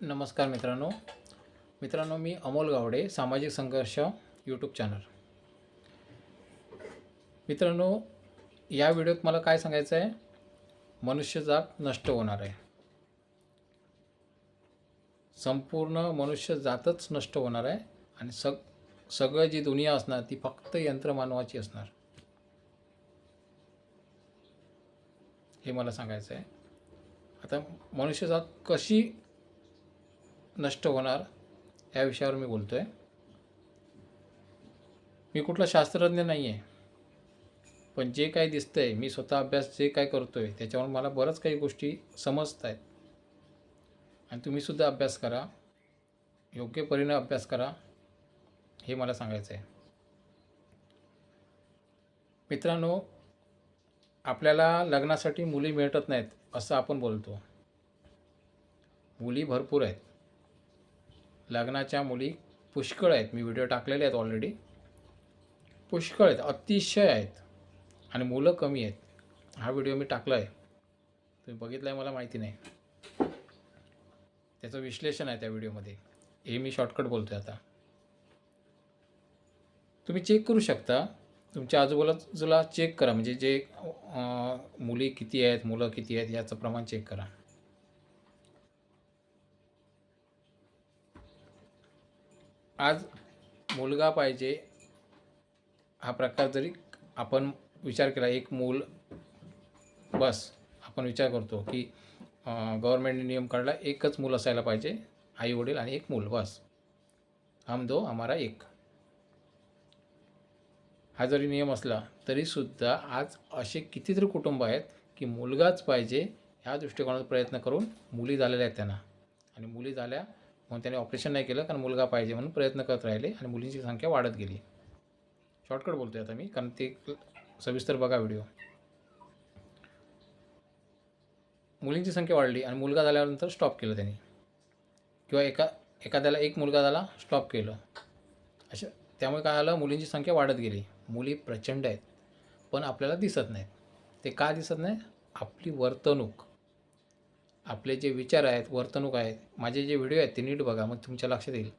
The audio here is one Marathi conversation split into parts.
नमस्कार मित्रांनो. मित्रांनो मी अमोल गावडे सामाजिक संघर्ष यूट्यूब चॅनल मित्रांनो या व्हिडिओत मला काय सांगायचं आहे मनुष्यजात नष्ट होणार आहे. संपूर्ण मनुष्यजातच नष्ट होणार आहे आणि सग सगळं जी दुनिया असणार ती फक्त यंत्रमानवाची असणार. हे मला सांगायचं आहे आता मनुष्यजात कशी नष्ट होणार या विषयावर मी बोलतो आहे मी कुठला शास्त्रज्ञ नाही आहे पण जे काही दिसतं आहे मी स्वतः अभ्यास जे काय करतो आहे त्याच्यावर मला बरंच काही गोष्टी समजत आहेत आणि तुम्हीसुद्धा अभ्यास करा योग्य परीने अभ्यास करा हे मला सांगायचं आहे मित्रांनो आपल्याला लग्नासाठी मुली मिळतच नाहीत असं आपण बोलतो. मुली भरपूर आहेत. लग्नाच्या मुली पुष्कळ आहेत. मी व्हिडिओ टाकलेले आहेत ऑलरेडी पुष्कळ आहेत. अतिशय आहेत. आणि मुलं कमी आहेत. हा व्हिडिओ मी टाकला आहे तुम्ही बघितला आहे मला माहिती नाही. त्याचं विश्लेषण आहे त्या व्हिडिओमध्ये. हे मी शॉर्टकट बोलतो आहे आता. तुम्ही चेक करू शकता. तुमच्या आजूबाजूला चेक करा. म्हणजे जे मुली किती आहेत मुलं किती आहेत याचं प्रमाण चेक करा. आज मुलगा पाहिजे हा प्रकार जरी आपण विचार केला एक मूल बस आपण विचार करतो की गव्हर्मेंटने नियम काढला एकच मूल असायला पाहिजे आई वडील आणि एक मूल बस. हम दो हमारा एक. हा जरी नियम असला तरीसुद्धा आज असे कितीतरी कुटुंब आहेत की मुलगाच पाहिजे ह्या दृष्टिकोनात प्रयत्न करून मुली झालेल्या आहेत त्यांना. आणि मुली झाल्या म्हणून त्याने ऑपरेशन नाही केलं कारण मुलगा पाहिजे म्हणून प्रयत्न करत राहिले आणि मुलींची संख्या वाढत गेली. शॉर्टकट बोलतोय आता मी कारण ते सविस्तर बघा व्हिडिओ मुलींची संख्या वाढली आणि मुलगा झाल्यानंतर स्टॉप केलं त्यांनी. किंवा एका एखाद्याला एक मुलगा झाला स्टॉप केलं. अशा त्यामुळे काय आलं मुलींची संख्या वाढत गेली. मुली प्रचंड आहेत पण आपल्याला दिसत नाहीत. ते का दिसत नाही? आपली वर्तणूक. आपले जे विचार आहेत वर्तणूक आहेत माझे जे व्हिडिओ आहेत ते नीट बघा मग तुमच्या लक्षात येईल.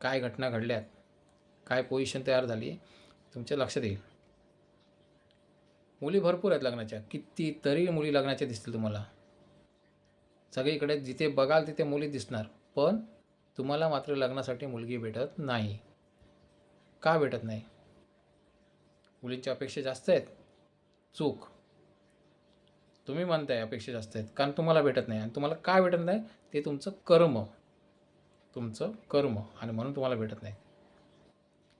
काय घटना घडल्यात? काय पोझिशन तयार झाली तुमच्या लक्षात येईल. मुली भरपूर आहेत लग्नाच्या. कितीतरी मुली लग्नाच्या दिसतील तुम्हाला. सगळीकडे जिथे बघाल तिथे मुली दिसणार पण तुम्हाला मात्र लग्नासाठी मुलगी भेटत नाही. का भेटत नाही? मुलींच्या अपेक्षा जास्त आहेत. चूक. तुम्ही म्हणताय अपेक्षा जास्त आहेत कारण तुम्हाला भेटत नाही. आणि तुम्हाला काय भेटत नाही? ते तुमचं कर्म. तुमचं कर्म. आणि म्हणून तुम्हाला भेटत नाही.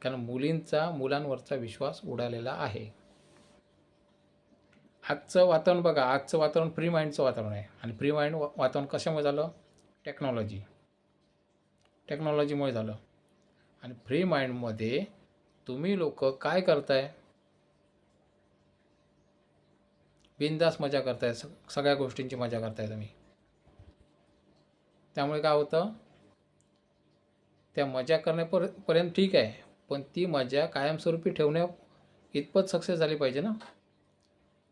कारण मुलींचा मुलांवरचा विश्वास उडालेला आहे. आजचं वातावरण बघा. आजचं वातावरण फ्री माइंडचं वातावरण आहे. आणि फ्री माइंड वा वातावरण कशामुळे झालं? टेक्नॉलॉजी टेक्नॉलॉजीमुळे झालं. आणि फ्री माइंडमध्ये तुम्ही लोक काय करताय? बिंदास मजा करताय स सगळ्या गोष्टींची मजा करताय तुम्ही. त्यामुळे काय होतं त्या मजा करण्यापर पर्यंत ठीक आहे पण ती मजा कायमस्वरूपी ठेवण्या इतपत सक्सेस झाली पाहिजे ना.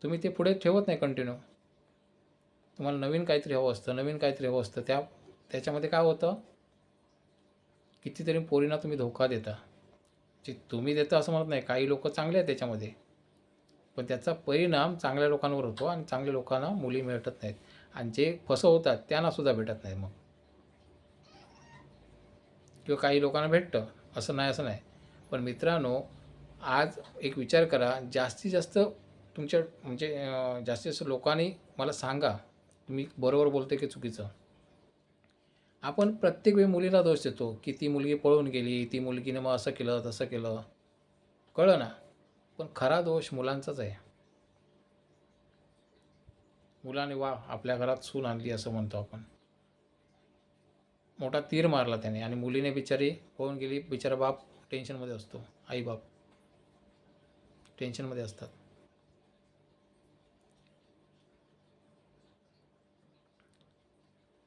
तुम्ही ते पुढे ठेवत नाही कंटिन्यू तुम्हाला नवीन काहीतरी हवं असतं नवीन काहीतरी हवं असतं. त्या त्याच्यामध्ये काय होतं कितीतरी पोरींना तुम्ही धोका देता. जे तुम्ही देता असं म्हणत नाही काही लोक चांगले आहेत त्याच्यामध्ये. पण त्याचा परिणाम चांगल्या लोकांवर होतो आणि चांगल्या लोकांना मुली मिळत नाहीत. आणि जे फसवतात त्यांनासुद्धा भेटत नाही मग. किंवा काही लोकांना भेटतं असं नाही असं नाही. पण मित्रांनो आज एक विचार करा जास्तीत जास्त तुमच्या म्हणजे जास्तीत जास्त लोकांनी मला सांगा तुम्ही बरोबर बोलते की चुकीचं? आपण प्रत्येक वेळी मुलीला दोष देतो की ती मुलगी पळून गेली ती मुलगीने मग असं केलं तसं केलं. कळलं ना? पण खरा दोष मुलांचाच आहे. मुलाने वा आपल्या घरात सून आणली असं म्हणतो आपण. मोठा तीर मारला त्याने आणि मुलीने बिचारी होऊन गेली. बिचारा बाप टेन्शनमध्ये असतो. आई बाप टेन्शनमध्ये असतात.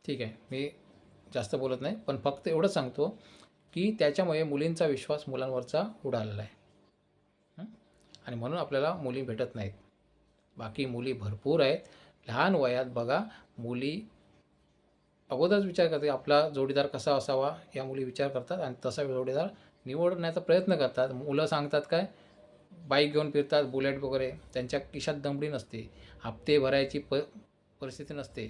ठीक आहे. मी जास्त बोलत नाही. पण फक्त एवढंच सांगतो की त्याच्यामुळे मुलींचा विश्वास मुलांवरचा उडालेला आहे. आणि म्हणून आपल्याला मुली भेटत नाहीत. बाकी मुली भरपूर आहेत. लहान वयात बघा मुली अगोदरच विचार करते आपला जोडीदार कसा असावा या मुली विचार करतात आणि तसा जोडीदार निवडण्याचा प्रयत्न करतात. मुलं सांगतात काय बाईक घेऊन फिरतात बुलेट वगैरे त्यांच्या खिशात दमडी नसते हप्ते भरायची प परिस्थिती नसते.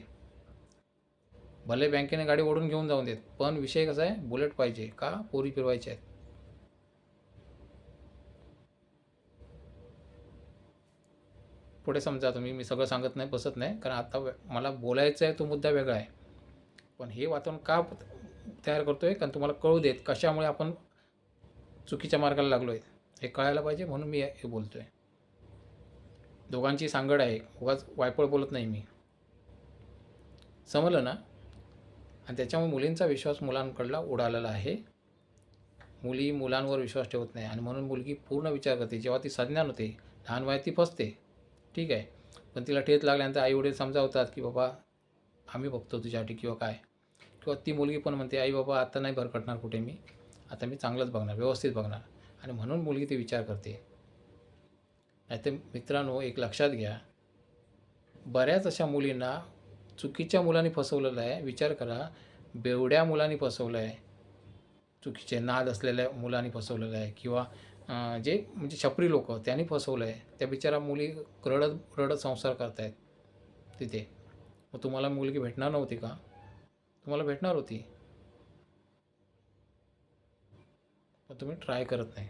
भले बँकेने गाडी ओढून घेऊन जाऊन देत पण विषय कसा आहे बुलेट पाहिजे का पोरी फिरवायच्या आहेत? पुढे समजा तुम्ही मी सगळं सांगत नाही बसत नाही कारण आता मला बोलायचं आहे तो मुद्दा वेगळा आहे. पण हे वातावरण का तयार करतो आहे कारण तुम्हाला कळू देत कशामुळे आपण चुकीच्या मार्गाला लागलो आहे हे कळायला पाहिजे म्हणून मी हे बोलतो आहे दोघांची सांगड आहे. उगाच वायपळ बोलत नाही मी. समजलं ना? आणि त्याच्यामुळे मुलींचा विश्वास मुलांकडला उडालेला आहे. मुली मुलांवर विश्वास ठेवत नाही. आणि म्हणून मुलगी पूर्ण विचार करते. जेव्हा ती संज्ञान होते लहान वयात ती फसते. ठीक आहे. पण तिला ठेच लागल्यानंतर आई वडील समजावतात की बाबा आम्ही बघतो तुझ्यासाठी किंवा काय. किंवा ती मुलगी पण म्हणते आई बाबा आता नाही भरकटणार कुठे मी. आता मी चांगलंच बघणार व्यवस्थित बघणार. आणि म्हणून मुलगी ती विचार करते. नाहीतर मित्रांनो एक लक्षात घ्या. बऱ्याच अशा मुलींना चुकीच्या मुलांनी फसवलेलं आहे. विचार करा बेवड्या मुलांनी फसवलं आहे चुकीचे नाद असलेल्या मुलांनी फसवलेलं आहे. किंवा जे म्हणजे छपरी लोक त्यांनी फसवलं आहे त्या बिचारा मुली रडत रडत संसार करतायत तिथे. मग तुम्हाला मुलगी भेटणार नव्हती का? तुम्हाला भेटणार होती. पण तुम्ही ट्राय करत नाही.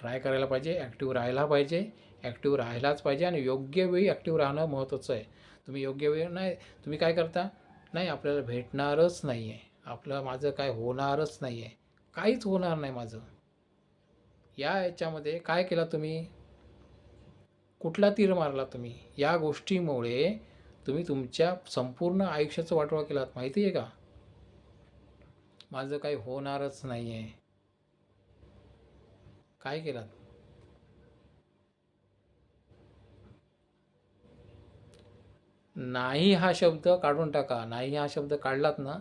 ट्राय करायला पाहिजे ॲक्टिव्ह राहायला पाहिजे ॲक्टिव्ह राहायलाच पाहिजे आणि योग्य वेळी ॲक्टिव्ह राहणं महत्त्वाचं आहे. तुम्ही योग्य वेळ नाही तुम्ही काय करता? नाही आपल्याला भेटणारच नाही आहे आपलं माझं काय होणारच नाही आहे काहीच होणार नाही माझं. या याच्यामध्ये काय केला तुम्ही? कुठला तीर मारला तुम्ही? या गोष्टीमुळे तुम्ही तुमच्या संपूर्ण आयुष्याचा वाटोळा केलात माहिती आहे का? माझं काही होणारच नाही आहे काय केलात? नाही हा शब्द काढून टाका. नाही हा शब्द काढलात ना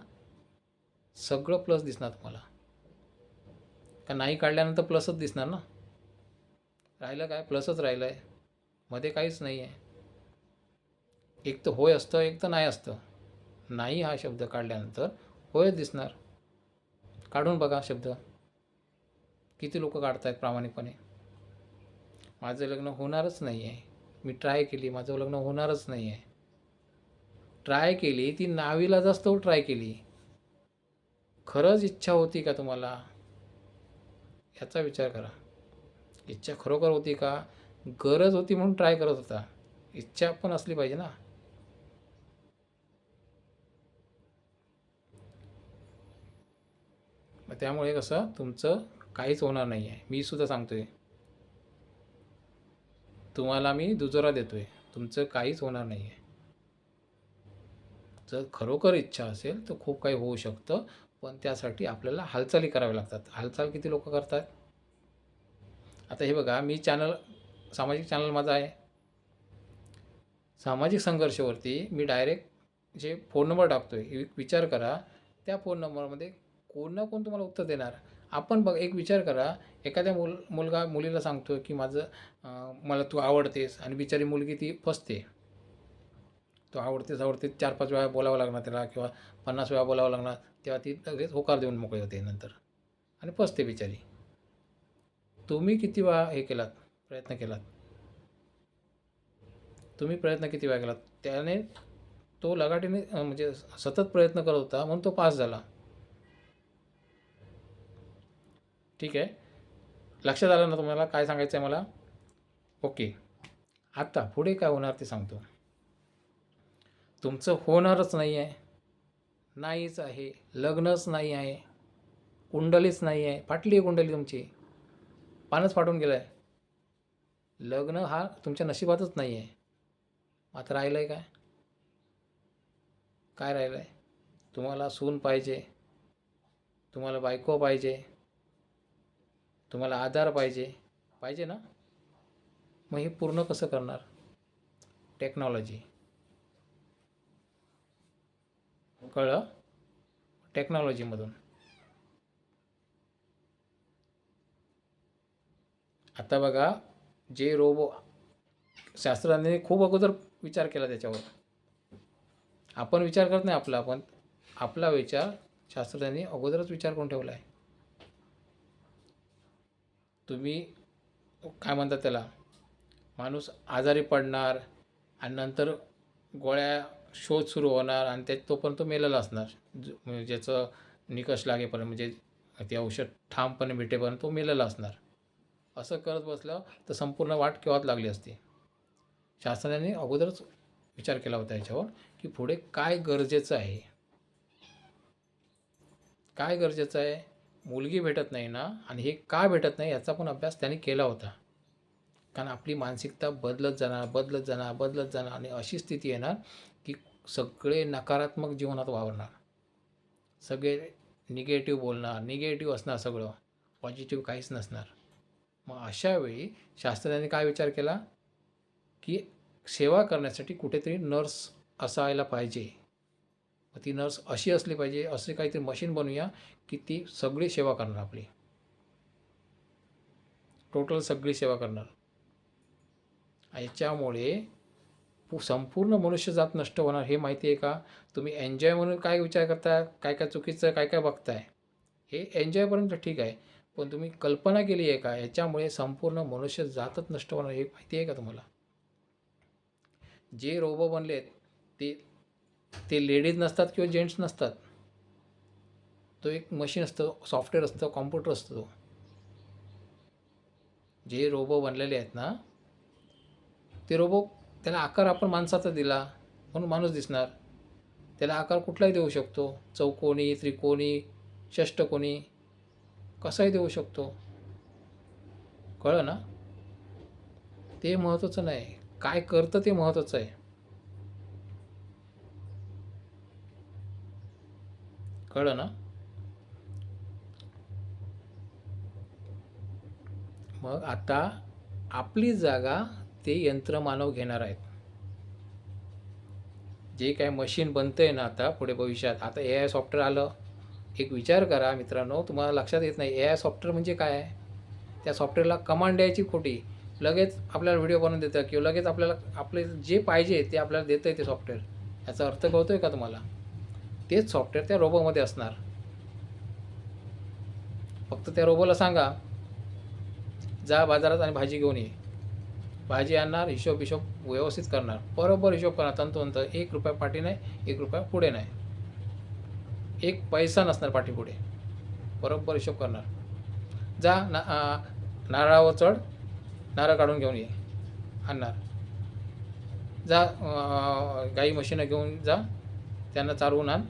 सगळं प्लस दिसणार तुम्हाला. का नाही काढल्यानंतर प्लसच दिसणार ना? राहिलं काय? प्लसच राहिलं आहे मध्ये काहीच नाही आहे एक तर होय असतं एक तर नाही असतं. नाही हा शब्द काढल्यानंतर होय दिसणार. काढून बघा शब्द. किती लोक काढत आहेत प्रामाणिकपणे? माझं लग्न होणारच नाही आहे मी ट्राय केली माझं लग्न होणारच नाही आहे ट्राय केली ती नावीला जास्त ट्राय केली. खरंच इच्छा होती का तुम्हाला? याचा विचार करा. इच्छा खरोखर होती का? गरज होती म्हणून ट्राय करत होता. इच्छा पण असली पाहिजे ना. मग त्यामुळे कसं? तुमचं काहीच होणार नाही आहे मी सुद्धा सांगतोय. तुम्हाला मी दुजोरा देतोय. तुमचं काहीच होणार नाही आहे जर खरोखर इच्छा असेल तर खूप काही होऊ शकतं. पण त्यासाठी आपल्याला हालचाली कराव्या लागतात. हालचाल किती लोक करतात? आता हे बघा मी चॅनल सामाजिक चॅनल माझा आहे. सामाजिक संघर्षावरती मी डायरेक्ट जे फोन नंबर टाकतो आहे विचार करा. त्या फोन नंबरमध्ये कोण ना कोण तुम्हाला उत्तर देणार. आपण बघ एक विचार करा. एखाद्या मुल मुलगा मुलीला सांगतो की माझं मला तू आवडतेस. आणि बिचारी मुलगी ती फसते. तो आवडतेच आवडते चार पाच वेळा बोलावं लागणार त्याला किंवा पन्नास वेळा बोलावं लागणार तेव्हा ती लगेच होकार देऊन मोकळी होते नंतर. आणि फसते बिचारी. तुम्ही किती वेळा हे केलात प्रयत्न केलात? तुम्ही प्रयत्न किती वेळा केलात? त्याने तो लगाटीने म्हणजे सतत प्रयत्न करत होता म्हणून तो पास झाला. ठीक आहे. लक्षात आलं ना तुम्हाला काय सांगायचं आहे मला? ओके. आता पुढे काय होणार ते सांगतो. तुमचं होणारच नाही आहे. नाहीच आहे. लग्नच नाही आहे. कुंडलीच नाही आहे. फाटली आहे कुंडली तुमची. पानच फाटून गेलं आहे लग्न हा तुमच्या नशिबातच नाही आहे. आता राहिलं आहे काय? काय राहिलं आहे तुम्हाला सून पाहिजे. तुम्हाला बायको पाहिजे. तुम्हाला आधार पाहिजे. पाहिजे ना? मग हे पूर्ण कसं करणार? टेक्नॉलॉजी. कळलं? टेक्नॉलॉजीमधून आता बघा जे रोबो शास्त्रज्ञांनी खूप अगोदर विचार केला त्याच्यावर. आपण विचार करत नाही आपला आपण आपला विचार शास्त्रज्ञांनी अगोदरच विचार करून ठेवला आहे. तुम्ही काय म्हणतात त्याला? माणूस आजारी पडणार आणि नंतर गोळ्या शोध सुरू होणार आणि त्या तोपर्यंत तो मेलेला असणार. म्हणजे ज्याचं निकष लागेपर्यंत म्हणजे ते औषध ठामपणे भेटेपर्यंत तो मेलेला असणार. असं करत बसलं तर संपूर्ण वाट केव्हाच लागली असती? शासनाने अगोदरच विचार केला होता याच्यावर की पुढे काय गरजेचं आहे? काय गरजेचं आहे? मुलगी भेटत नाही ना? आणि हे का भेटत नाही याचा पण अभ्यास त्यांनी केला होता. कारण आपली मानसिकता बदलत जाणार बदलत जाणार बदलत जाणार आणि अशी स्थिती येणार सगळे नकारात्मक जीवनात वावरणार. सगळे निगेटिव्ह बोलणार निगेटिव्ह असणार सगळं. पॉझिटिव्ह काहीच नसणार. मग अशा वेळी शास्त्रज्ञांनी काय विचार केला? की सेवा करण्यासाठी कुठेतरी नर्स असायला पाहिजे. मग ती नर्स अशी असली पाहिजे असे काहीतरी मशीन बनवूया की ती सगळी सेवा करणार आपली. टोटल सगळी सेवा करणार. याच्यामुळे संपूर्ण मनुष्यजात नष्ट होणार हे माहिती आहे का? तुम्ही एन्जॉय म्हणून काय विचार करता? काय काय चुकीचं काय काय बघताय? हे एन्जॉयपर्यंत ठीक आहे. पण तुम्ही कल्पना केली आहे का? याच्यामुळे संपूर्ण मनुष्य जातच नष्ट होणार हे माहिती आहे का तुम्हाला? जे रोबो बनलेत ते ते लेडीज नसतात किंवा जेंट्स नसतात. तो एक मशीन असतं सॉफ्टवेअर असतं कॉम्प्युटर असतो तो. जे रोबो बनलेले आहेत ना ते रोबो त्याला आकार आपण माणसाचा दिला म्हणून माणूस दिसणार. त्याला आकार कुठलाही देऊ शकतो. चौकोनी त्रिकोणी षष्टकोणी कसाही देऊ शकतो. कळलं ना? ते महत्त्वाचं नाही. काय करतं ते महत्त्वाचं आहे. कळलं ना? मग आता आपली जागा ते यंत्रमानव घेणार आहेत. जे काय मशीन बनतं आहे ना आता पुढे भविष्यात आता ए आय सॉफ्टवेअर आलं. एक विचार करा मित्रांनो तुम्हाला लक्षात येत नाही ए आय सॉफ्टवेअर म्हणजे काय आहे? त्या सॉफ्टवेअरला कमांड द्यायची खोटी. लगेच आपल्याला व्हिडिओ बनवून देतं किंवा लगेच आपल्याला आपले जे पाहिजे ते आपल्याला देतं आहे ते सॉफ्टवेअर याचा अर्थ कळतो आहे का तुम्हाला? तेच सॉफ्टवेअर त्या रोबोमध्ये असणार. फक्त त्या रोबोला सांगा जा बाजारात आणि भाजी घेऊन ये. भाजी आणणार हिशोब हिशोब व्यवस्थित करणार. बरोबर हिशोब करणार. तंतोतंत एक रुपया पाठी नाही एक रुपया पुढे नाही. एक पैसा नसणार पाठी पुढे बरोबर हिशोब करणार. जा ना नारळावर चढ नारळ काढून घेऊन ये. आणणार. जा गाई म्हशीनं घेऊन जा. त्यांना चालवून आण.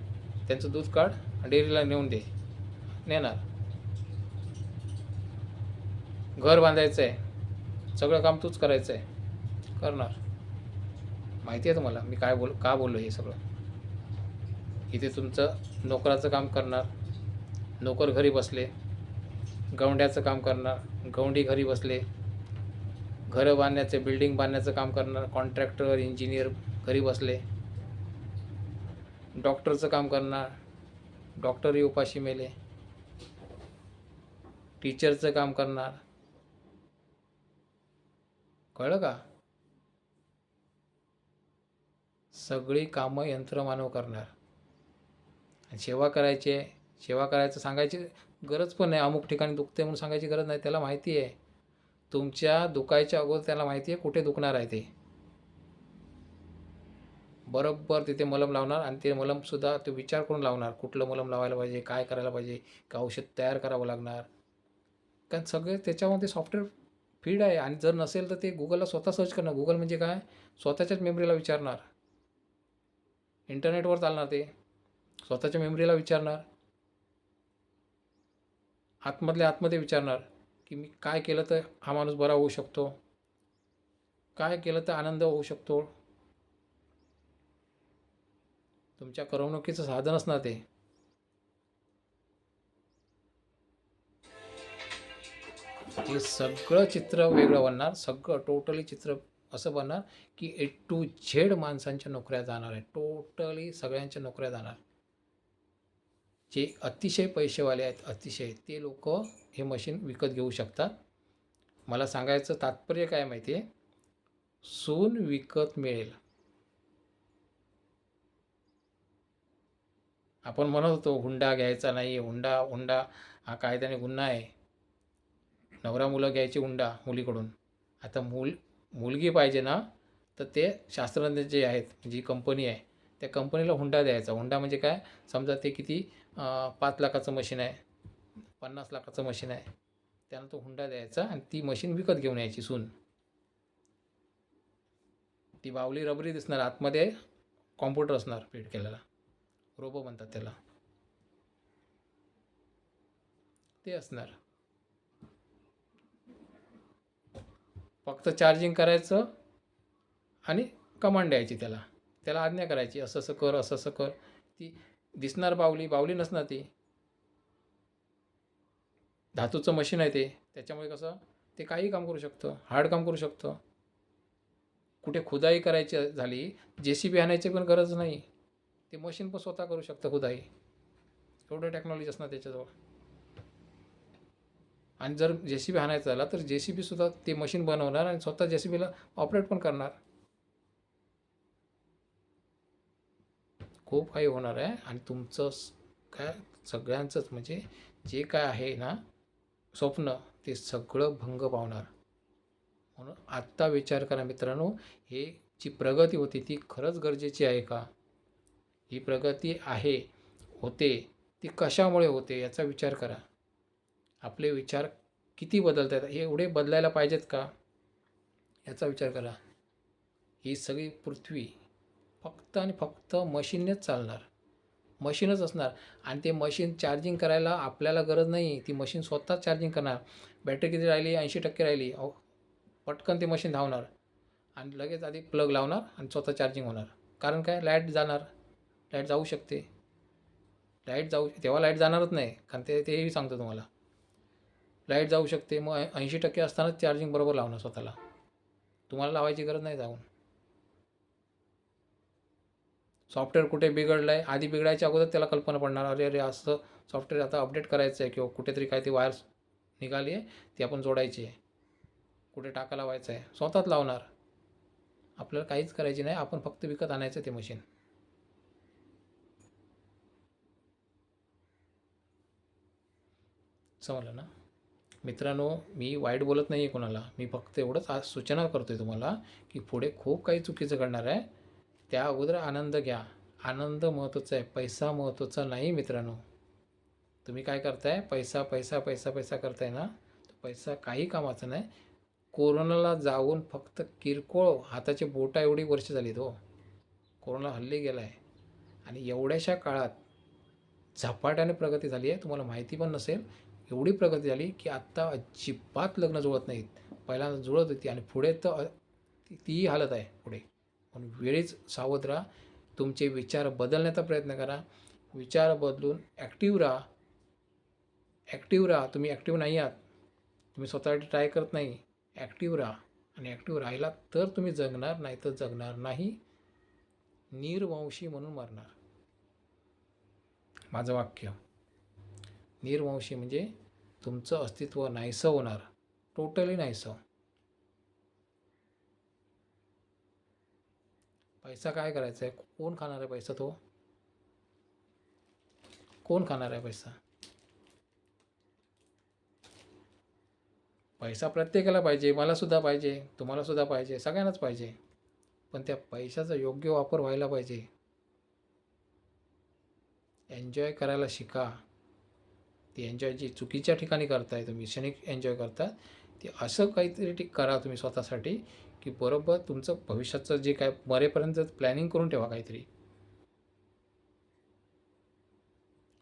त्यांचं दूध काढ डेअरीला नेऊन दे. नेणार. घर बांधायचं आहे सगळं काम तूच करायचं आहे. करणार. माहिती आहे तुम्हाला मी काय बोल का बोललो हे सगळं? इथे तुमचं नोकराचं काम करणार. नोकर घरी बसले. गवंड्याचं काम करणार. गवंडी घरी बसले. घरं बांधण्याचे बिल्डिंग बांधण्याचं काम करणार. कॉन्ट्रॅक्टर इंजिनियर घरी बसले. डॉक्टरचं काम करणार. डॉक्टरही उपाशी मेले. टीचरचं काम करणार. कळलं का? सगळी कामं यंत्रमानव करणार. आणि सेवा करायची आहे सेवा करायचं सांगायची गरज पण नाही. अमुक ठिकाणी दुखते म्हणून सांगायची गरज नाही. त्याला माहिती आहे. तुमच्या दुखायच्या अगोदर त्याला माहिती आहे कुठे दुखणार आहे ते. बरोबर तिथे मलम लावणार आणि ते मलमसुद्धा ते विचार करून लावणार. कुठलं मलम लावायला पाहिजे काय करायला पाहिजे का औषध तयार करावं लागणार. कारण सगळे त्याच्यामध्ये सॉफ्टवेअर फीड आहे आणि जर नसेल तर ते गुगलला स्वतः सर्च करणार. गुगल म्हणजे काय? स्वतःच्याच मेमरीला विचारणार. इंटरनेटवर चालणार ते. स्वतःच्या मेमरीला विचारणार. आतमधल्या आतमध्ये विचारणार की मी काय केलं तर हा माणूस बरा होऊ शकतो? काय केलं तर आनंद होऊ शकतो? तुमच्या करमणुकीचं साधन असणार ते. हे सगळं चित्र वेगळं बनणार सगळं टोटली चित्र असं बनणार की ए टू झेड माणसांच्या नोकऱ्या जाणार आहे टोटली सगळ्यांच्या नोकऱ्या जाणार. जे अतिशय पैसेवाले आहेत अतिशय ते लोक हे मशीन विकत घेऊ शकतात. मला सांगायचं तात्पर्य काय माहिती आहे? सून विकत मिळेल. आपण म्हणत होतो हुंडा घ्यायचा नाही हुंडा हुंडा हा कायद्याने गुन्हा आहे. नवरा मुलं घ्यायची हुंडा मुलीकडून. आता मूल मुलगी पाहिजे ना तर ते शास्त्रज्ञ जे आहेत जी कंपनी आहे त्या कंपनीला हुंडा द्यायचा. हुंडा म्हणजे काय? समजा ते किती पाच लाखाचं मशीन आहे पन्नास लाखाचं मशीन आहे त्यानं तो हुंडा द्यायचा आणि ती मशीन विकत घेऊन यायची सून. ती बावली रबरी दिसणार आतमध्ये कॉम्प्युटर असणार फिट केलेला. रोबो म्हणतात त्याला. ते असणार. फक्त चार्जिंग करायचं आणि कमांड द्यायची त्याला. त्याला आज्ञा करायची असं असं कर असं असं कर. ती दिसणार बावली बावली नसणार ती. धातूचं मशीन आहे ते. त्याच्यामुळे कसं ते काही काम करू शकतं. हार्ड काम करू शकतं. कुठे खुदाई करायची झाली जे सी बी आणायची पण गरज नाही. ते मशीन पण स्वतः करू शकतं खुदाई. एवढं टेक्नॉलॉजी असणार त्याच्याजवळ. आणि जर जे सी बी आणायचा झाला तर जे सी बीसुद्धा ते मशीन बनवणार आणि स्वतः जे सी बीला ऑपरेट पण करणार. खूप काही होणार आहे आणि तुमचं काय सगळ्यांचंच म्हणजे जे काय आहे ना स्वप्न ते सगळं भंग पावणार. म्हणून आत्ता विचार करा मित्रांनो हे जी प्रगती होती ती खरंच गरजेची आहे का? ही प्रगती आहे होते ती कशामुळे होते याचा विचार करा. आपले विचार किती बदलत आहेत हे एवढे बदलायला पाहिजेत का? याचा विचार करा. ही सगळी पृथ्वी फक्त आणि फक्त मशीननेच चालणार. मशीनच असणार. आणि ते मशीन चार्जिंग करायला आपल्याला गरज नाही. ती मशीन स्वतः चार्जिंग करणार. बॅटरी किती राहिली? ऐंशी टक्के राहिली. अहो पटकन ते मशीन धावणार. आणि लगेच आधी प्लग लावणार आणि स्वतः चार्जिंग होणार. कारण काय? लाइट जाणार. लाइट जाऊ शकते. लाइट जाऊ तेव्हा लाइट जाणारच नाही. कारण ते तेही सांगतो तुम्हाला. लाइट जाऊ शकते. मग ऐंशी टक्के असतानाच चार्जिंग बरोबर लावणार स्वतःला. तुम्हाला लावायची गरज नाही जाऊन. सॉफ्टवेअर कुठे बिघडलं आहे आधी बिघडायच्या अगोदर त्याला कल्पना पडणार. अरे अरे असं सॉफ्टवेअर आता अपडेट करायचं आहे किंवा कुठेतरी काय ती वायर्स निघाली आहे ती आपण जोडायची आहे. कुठे टाका लावायचं आहे स्वतःच लावणार. आपल्याला काहीच करायची नाही आपण फक्त विकत आणायचं ते मशीन समजलं ना? मित्रांनो मी वाईट बोलत नाही आहे कोणाला. मी फक्त एवढंच आज सूचना करतो आहे तुम्हाला की पुढे खूप काही चुकीचं घडणार आहे. त्या अगोदर आनंद घ्या. आनंद महत्त्वाचा आहे पैसा महत्त्वाचा नाही मित्रांनो. तुम्ही काय करताय? पैसा पैसा पैसा पैसा करताय ना? तो पैसा काही कामाचा नाही. कोरोनाला जाऊन फक्त किरकोळ हाताची बोटा एवढी वर्ष झाली हो. कोरोना हल्ली गेला आहे आणि एवढ्याशा काळात झपाट्याने प्रगती झाली आहे. तुम्हाला माहिती पण नसेल एवढी प्रगती झाली की आत्ता अजिबात लग्न जुळत नाहीत. पहिल्यांदा जुळत होती आणि पुढे तर तीही हालत आहे पुढे. पण वेळीच सावध राहा. तुमचे विचार बदलण्याचा प्रयत्न करा. विचार बदलून ॲक्टिव्ह राहा. ॲक्टिव्ह राहा. तुम्ही ॲक्टिव्ह नाही आहात. तुम्ही स्वतःसाठी ट्राय करत नाही. ॲक्टिव्ह राहा. आणि ॲक्टिव्ह राहिला तर तुम्ही जगणार नाही तर जगणार नाही. निर्वंशी म्हणून मरणार. माझं वाक्य. निर्वंशी म्हणजे तुमचं अस्तित्व नाहीसं होणार. टोटली नाहीसं. पैसा काय करायचा आहे? कोण खाणार आहे पैसा तो? कोण खाणार आहे पैसा? पैसा प्रत्येकाला पाहिजे मला सुद्धा पाहिजे तुम्हाला सुद्धा पाहिजे सगळ्यांनाच पाहिजे. पण त्या पैशाचा योग्य वापर व्हायला पाहिजे. एन्जॉय करायला शिका. ती एन्जॉय जी चुकीच्या ठिकाणी करताय तुम्ही क्षणिक एन्जॉय करता ते असं काहीतरी ठीक करा तुम्ही स्वतःसाठी की बरोबर तुमचं भविष्याचं जे काय मरेपर्यंत प्लॅनिंग करून ठेवा काहीतरी.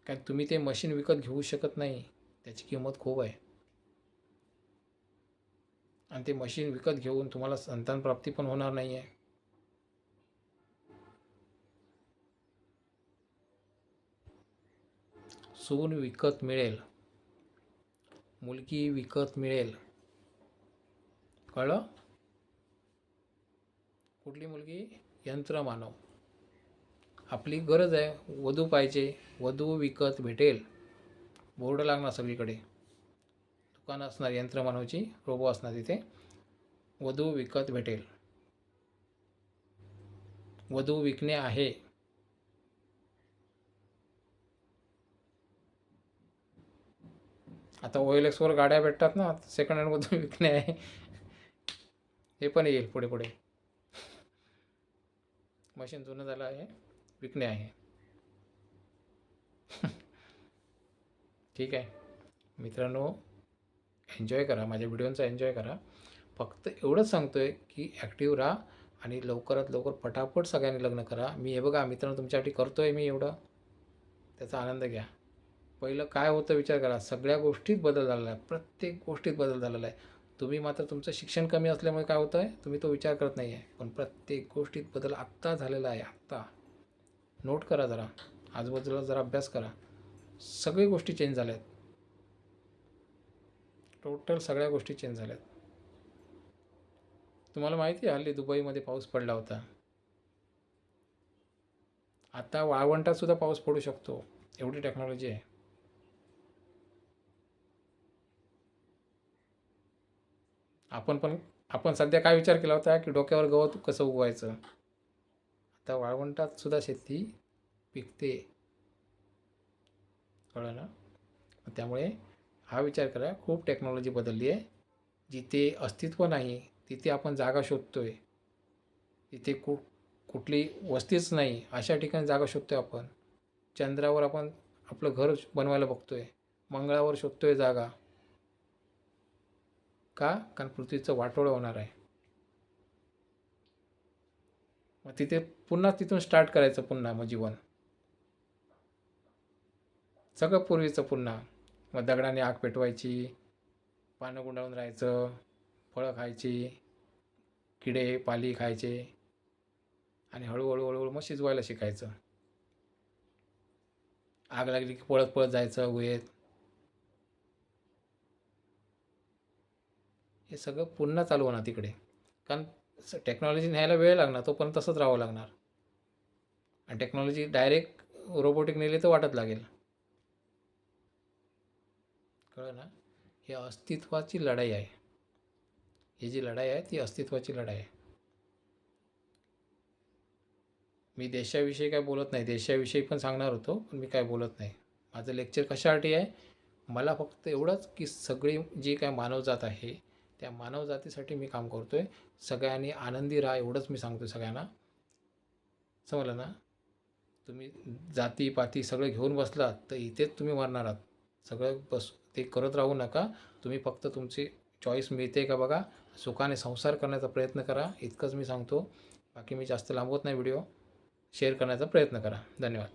कारण तुम्ही ते मशीन विकत घेऊ शकत नाही त्याची किंमत खूप आहे. आणि ते मशीन विकत घेऊन तुम्हाला संतान प्राप्ती पण होणार नाही आहे सून विकत मिळेल. मुलगी विकत मिळेल. कळलं? कुठली मुलगी? यंत्रमानव आपली गरज आहे वधू पाहिजे वधू विकत भेटेल. बोर्ड लागणार सगळीकडे. दुकान असणार यंत्रमानवची रोबो असणार तिथे. वधू विकत भेटेल. वधू विकणे आहे. आता ओ एल एक्सवर गाड्या भेटतात ना सेकंड हँडमधून विकणे आहे. हे पण येईल पुढे पुढे. मशीन जुनं झालं आहे विकणे आहे. ठीक आहे. मित्रांनो एन्जॉय करा माझ्या व्हिडिओचा एन्जॉय करा. फक्त एवढंच सांगतो आहे की ॲक्टिव्ह राहा आणि लवकरात लवकर पटापट सगळ्यांनी लग्न करा. मी हे बघा मित्रांनो तुमच्यासाठी करतो आहे मी एवढं. त्याचा आनंद घ्या. पहिलं काय होतं विचार करा. सगळ्या गोष्टीत बदल झालेला आहे. प्रत्येक गोष्टीत बदल झालेला आहे. तुम्ही मात्र तुमचं शिक्षण कमी असल्यामुळे काय होतं आहे तुम्ही तो विचार करत नाही आहे पण प्रत्येक गोष्टीत बदल आत्ता झालेला आहे. आत्ता. नोट करा जरा. आजूबाजूला जरा अभ्यास करा. सगळी गोष्टी चेंज झाल्या आहेत टोटल सगळ्या गोष्टी चेंज झाल्या आहेत तुम्हाला माहिती आहे हल्ली दुबईमध्ये पाऊस पडला होता. आता वाळवंटातसुद्धा पाऊस पडू शकतो. एवढी टेक्नॉलॉजी आहे. आपण पण आपण सध्या काय विचार केला होता की डोक्यावर गवत कसं उगवायचं? आता वाळवंटात सुद्धा शेती पिकते. कळलं ना? त्यामुळे हा विचार करा खूप टेक्नॉलॉजी बदलली आहे. जिथे अस्तित्व नाही तिथे आपण जागा शोधतो आहे तिथे कु कुठली वस्तीच नाही अशा ठिकाणी जागा शोधतो आहे आपण. चंद्रावर आपण आपलं घर बनवायला बघतो आहे मंगळावर शोधतो आहे जागा. का? कारण पृथ्वीचं वाटोळं होणार आहे. मग तिथे पुन्हा तिथून स्टार्ट करायचं पुन्हा मग जीवन. सगळं पूर्वीचं पुन्हा. मग दगडाने आग पेटवायची पानं गुंडाळून राहायचं फळं खायची किडे पाली खायचे आणि हळूहळू हळूहळू मग शिजवायला शिकायचं. आग लागली की पळत पळत जायचं गुहेत हे सगळं पुन्हा चालू होणार तिकडे. कारण टेक्नॉलॉजी न्यायला वेळ लागणार तो पण तसंच राहावं लागणार. आणि टेक्नॉलॉजी डायरेक्ट रोबोटिक नेली तर वाटत लागेल. कळलं ना? ही अस्तित्वाची लढाई आहे. ही जी लढाई आहे ती अस्तित्वाची लढाई आहे. मी देशाविषयी काय बोलत नाही देशाविषयी पण सांगणार होतो पण मी काय बोलत नाही. माझं लेक्चर कशासाठी आहे? मला फक्त एवढंच की सगळी जी काय मानवजात आहे त्या मानवजातीसाठी मी काम करतो आहे सगळ्यांनी आनंदी राहा एवढंच मी सांगतो सगळ्यांना. समजलं ना? तुम्ही जाती पाती सगळं घेऊन बसलात तर इथेच तुम्ही मरणार आहात. सगळं बस ते करत राहू नका. तुम्ही फक्त तुमची चॉईस मिळते का बघा? सुखाने संसार करण्याचा प्रयत्न करा. इतकंच मी सांगतो. बाकी मी जास्त लांबवत नाही व्हिडिओ. शेअर करण्याचा प्रयत्न करा. धन्यवाद.